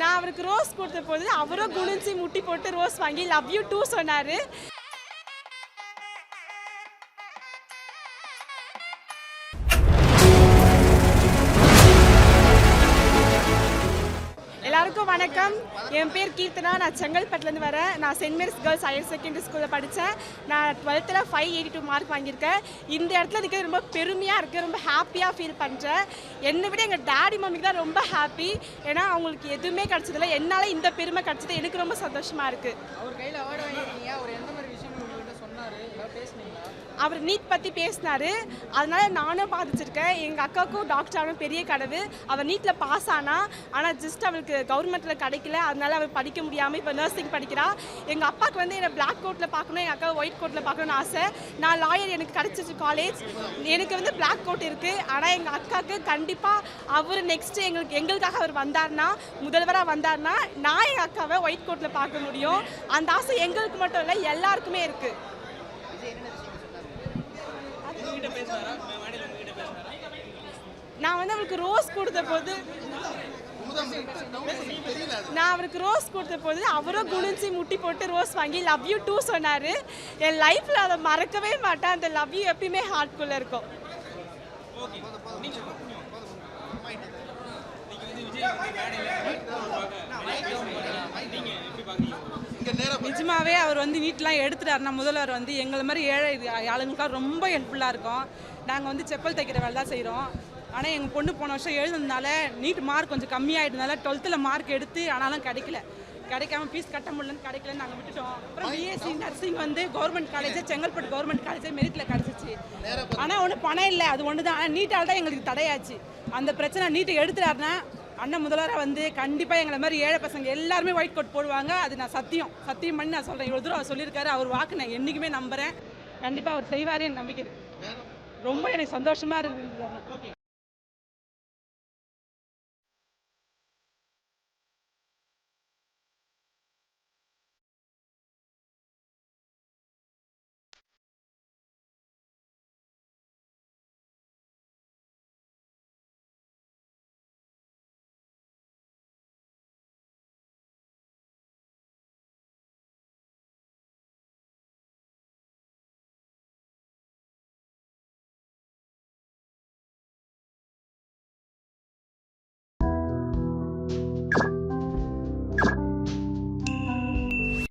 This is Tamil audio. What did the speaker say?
நான் அவருக்கு ரோஸ் கொடுத்த போது அவரும் குனிஞ்சு முட்டி போட்டு ரோஸ் வாங்கி லவ் யூ டூ சொன்னார். எல்லாருக்கும் வணக்கம். என் பேர் கீர்த்தனா. நான் செங்கல்பட்டுலேருந்து வரேன். நான் saint Mary's girls higher secondary ஸ்கூலில் படித்தேன் நான் டுவெல்த்தில் ஃபைவ் எயிட்டி டூ மார்க் வாங்கியிருக்கேன். இந்த இடத்துல இருக்கிறது ரொம்ப பெருமையாக இருக்குது ரொம்ப ஹாப்பியாக ஃபீல் பண்ணுறேன் என்னை விட எங்கள் டேடி மம்மிக்கு தான் ரொம்ப ஹாப்பி ஏன்னா அவங்களுக்கு எதுவுமே கிடச்சதில்ல. என்னால் இந்த பெருமை கிடச்சது. எனக்கு ரொம்ப சந்தோஷமாக இருக்குது அவர் கையில் அவார்டு வாங்கியிருக்கீங்க. அவர் எந்த மாதிரி விஷயம் உங்கள்கிட்ட சொன்னார்? பேசுனீங்க அவர் நீட் பற்றி பேசினாரு. அதனால் நானும் பாதிச்சிருக்கேன். எங்கள் அக்காவுக்கும் டாக்டர் ஆகணும் பெரிய கனவு. அவர் நீட்டில் பாஸ் ஆனால் ஆனால் ஜஸ்ட் அவளுக்கு கவர்மெண்ட்டில் கிடைக்கல. அதனால அவள் படிக்க முடியாமல் இப்போ நர்சிங் படிக்கிறா. எங்கள் அப்பாவுக்கு வந்து என்னை பிளாக் கோட்டில் பார்க்கணும் எங்கள் அக்கா ஒயிட் கோட்டில் பார்க்கணும்னு ஆசை. நான் லாயர் எனக்கு கிடச்சிச்சு காலேஜ் எனக்கு வந்து பிளாக் கோட் இருக்குது ஆனால் எங்கள் அக்காவுக்கு கண்டிப்பாக அவர் நெக்ஸ்ட்டு எங்களுக்கு எங்களுக்காக அவர் வந்தார்னா முதல்வராக வந்தார்னா நான் எங்கள் அக்காவை ஒயிட் கோட்டில் பார்க்க முடியும். அந்த ஆசை எங்களுக்கு மட்டும் இல்லை எல்லாருக்குமே இருக்குது நான் வந்து அவருக்கு ரோஸ் கொடுத்த போது நான் அவருக்கு ரோஸ் கொடுத்த போது அவரும் குனிஞ்சு முட்டி போட்டு ரோஸ் வாங்கி லவ் யூ டூ சொன்னார். என் லைஃப்பில் அதை மறக்கவே மாட்டேன். அந்த லவ் யூ எப்பயுமே ஹார்ட்குள்ளே இருக்கும். நிஜமாவே அவர் வந்து நீட்லாம் எடுத்துட்டாருன்னா முதல்வர் வந்து எங்களை மாதிரி ஏழை ஆளுங்களுக்குலாம் ரொம்ப ஹெல்ப்ஃபுல்லாக இருக்கும். நாங்கள் வந்து செப்பல் தைக்கிற வேலை தான் செய்கிறோம் ஆனால் எங்கள் பொண்ணு போன வருஷம் எழுதுனதுனால நீட் மார்க் கொஞ்சம் கம்மியாயிட்டதுனால டுவெல்த்தில் மார்க் எடுத்து ஆனாலும் கிடைக்கல. கிடைக்காம ஃபீஸ் கட்ட முடியலன்னு கிடைக்கலன்னு நாங்கள் விட்டுட்டோம். அப்புறம் பிஎஸ்சி நர்சிங் வந்து government college Chengalpattu government college மெரிட்டில் கிடச்சிச்சு. ஆனால் ஒன்றும் பணம் இல்லை. அது ஒன்று தான் ஆனால் நீட்டால் தான் எங்களுக்கு தடையாச்சு. அந்த பிரச்சனை நீட்டை எடுத்துட்டாருன்னா அண்ணன் முதல்வராக வந்து கண்டிப்பாக எங்களை மாதிரி ஏழை பசங்க எல்லாருமே ஒயிட் கோட் போடுவாங்க. அது நான் சத்தியம். சத்தியம் பண்ணி நான் சொல்கிறேன் இவ்வளோ தூரம் சொல்லியிருக்காரு. அவர் வாக்கு நான் என்றைக்குமே நம்புகிறேன் கண்டிப்பாக அவர் செய்வாரே நம்பிக்கை. ரொம்ப எனக்கு சந்தோஷமாக இருக்குது